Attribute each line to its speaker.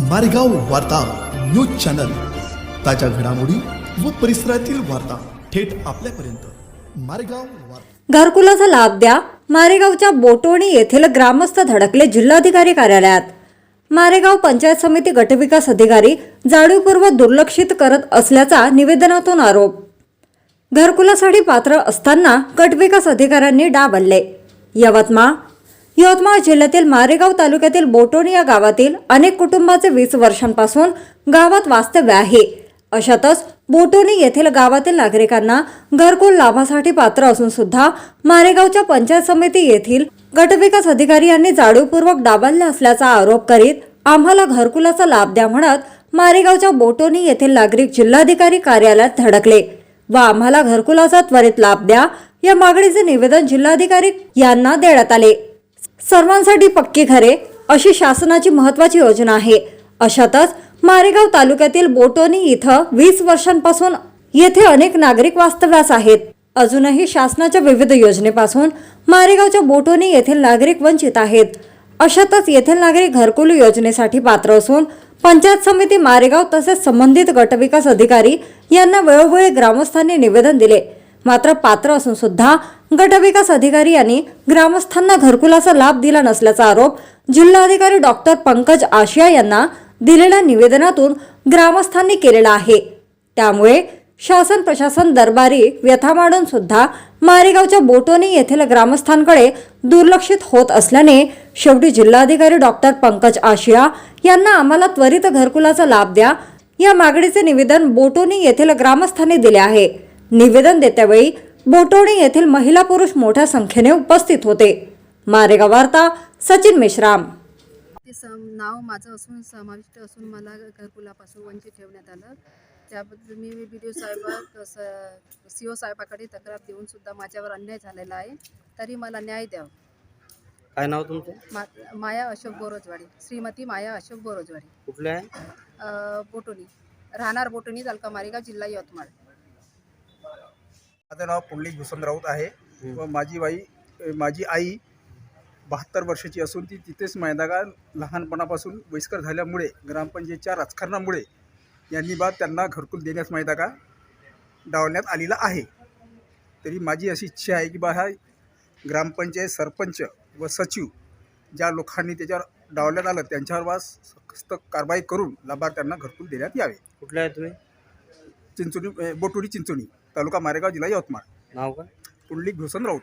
Speaker 1: मारेगाव वार्ता news channel. ताज्या घडामोडी व परिसरातील वार्ता थेट आपल्यापर्यंत. मारेगाव वार्ता.
Speaker 2: घरकुलाचा लाभ द्या. मारेगावच्या बोटोणी येथील ग्रामस्थ धडकले जिल्हाधिकारी कार्यालयात. मारेगाव पंचायत समिती गटविकास अधिकारी जाणीवपूर्वक दुर्लक्षित करत असल्याचा निवेदनातून आरोप. घरकुलासाठी पात्र असताना गटविकास अधिकाऱ्यांनी डाबलले यवतमाळ यवतमाळ जिल्ह्यातील मारेगाव तालुक्यातील बोटोणी या गावातील अनेक कुटुंबाचे वीस वर्षांपासून गावात वास्तव्य आहे. अशातच बोटोणी येथील गावातील नागरिकांना घरकुल लाभासाठी पात्र असून सुद्धा मारेगावच्या पंचायत समिती येथील गटविकास अधिकारी यांनी जाणीवपूर्वक डाबलले असल्याचा आरोप करीत आम्हाला घरकुलाचा लाभ द्या म्हणत मारेगावच्या बोटोणी येथील नागरिक जिल्हाधिकारी कार्यालयात धडकले व आम्हाला घरकुलाचा त्वरित लाभ द्या या मागणीचे निवेदन जिल्हाधिकारी यांना देण्यात आले. सर्वांसाठी पक्की घरे अशी शासनाची महत्वाची योजना आहे. अशातच मारेगाव तालुक्यातील बोटोनी इथं वीस वर्षांपासून येथे अनेक नागरिक वास्तव्यास आहेत. अजूनही शासनाच्या विविध योजनेपासून मारेगावच्या बोटोनी येथील नागरिक वंचित आहेत. अशातच येथील नागरिक घरकुल योजनेसाठी पात्र असून पंचायत समिती मारेगाव तसेच संबंधित गटविकास अधिकारी यांना वेळोवेळी ग्रामस्थांनी निवेदन दिले. मात्र पात्र असून सुद्धा गटविकास अधिकारी यांनी ग्रामस्थांना घरकुलाचा लाभ दिला नसल्याचा आरोप जिल्हाधिकारी डॉक्टर पंकज आशिया यांना दिलेल्या निवेदनातून ग्रामस्थांनी केलेला आहे. त्यामुळे शासन प्रशासन दरबारी व्यथा मांडून सुद्धा मारेगावच्या बोटोनी येथील ग्रामस्थांकडे दुर्लक्षित होत असल्याने शेवटी जिल्हाधिकारी डॉक्टर पंकज आशिया यांना आम्हाला त्वरित घरकुलाचा लाभ द्या. या मागणीचे निवेदन बोटोनी येथील ग्रामस्थांनी दिले आहे. निवेदन देत्यावेळी बोटोणी येथील महिला पुरुष मोठ्या संख्येने उपस्थित होते. मारेगाव वार्ता सचिन मेश्राम.
Speaker 3: ते सम नाव माझं असून समाविष्ट असून मला घरकुलापासून वंचित ठेवण्यात आलं. त्याबद्दल मी बी डी ओ साहेबा सी ओ साहेबाकडे तक्रार देऊन सुद्धा माझ्यावर अन्याय झालेला आहे. तरी मला न्याय द्यावं
Speaker 4: काय नाव तुमचं?
Speaker 3: मा माया अशोक बोरोजवाडी. श्रीमती माया अशोक बोरोजवाडी.
Speaker 4: कुठलं आहे?
Speaker 3: अ, बोटोनी राहणार बोटोनी तालुका मारेगाव जिल्हा यवतमाळ.
Speaker 5: माझं नाव पुंडलिक भूषण राऊत आहे. व माझी बाई माझी आई बहात्तर वर्षाची असून ती तिथेच मैदागा लहानपणापासून वयस्कर झाल्यामुळे ग्रामपंचायतच्या राजकारणामुळे यांनी बा त्यांना घरकुल देण्यास मैदागा डावण्यात आलेला आहे. तरी माझी अशी इच्छा आहे की बा हा ग्रामपंचायत सरपंच व सचिव ज्या लोकांनी त्याच्यावर डावण्यात आलं त्यांच्यावर बा सक्त कारवाई करून लाभार्थ्यांना घरकुल देण्यात यावे.
Speaker 4: कुठलं आहे तुम्ही?
Speaker 5: चिंचोली बोटुडी चिंचोली तालुका मारेगाव जिल्हा यवतमाळ.
Speaker 4: नाव काय?
Speaker 5: पुंडलिक भूषण राऊत.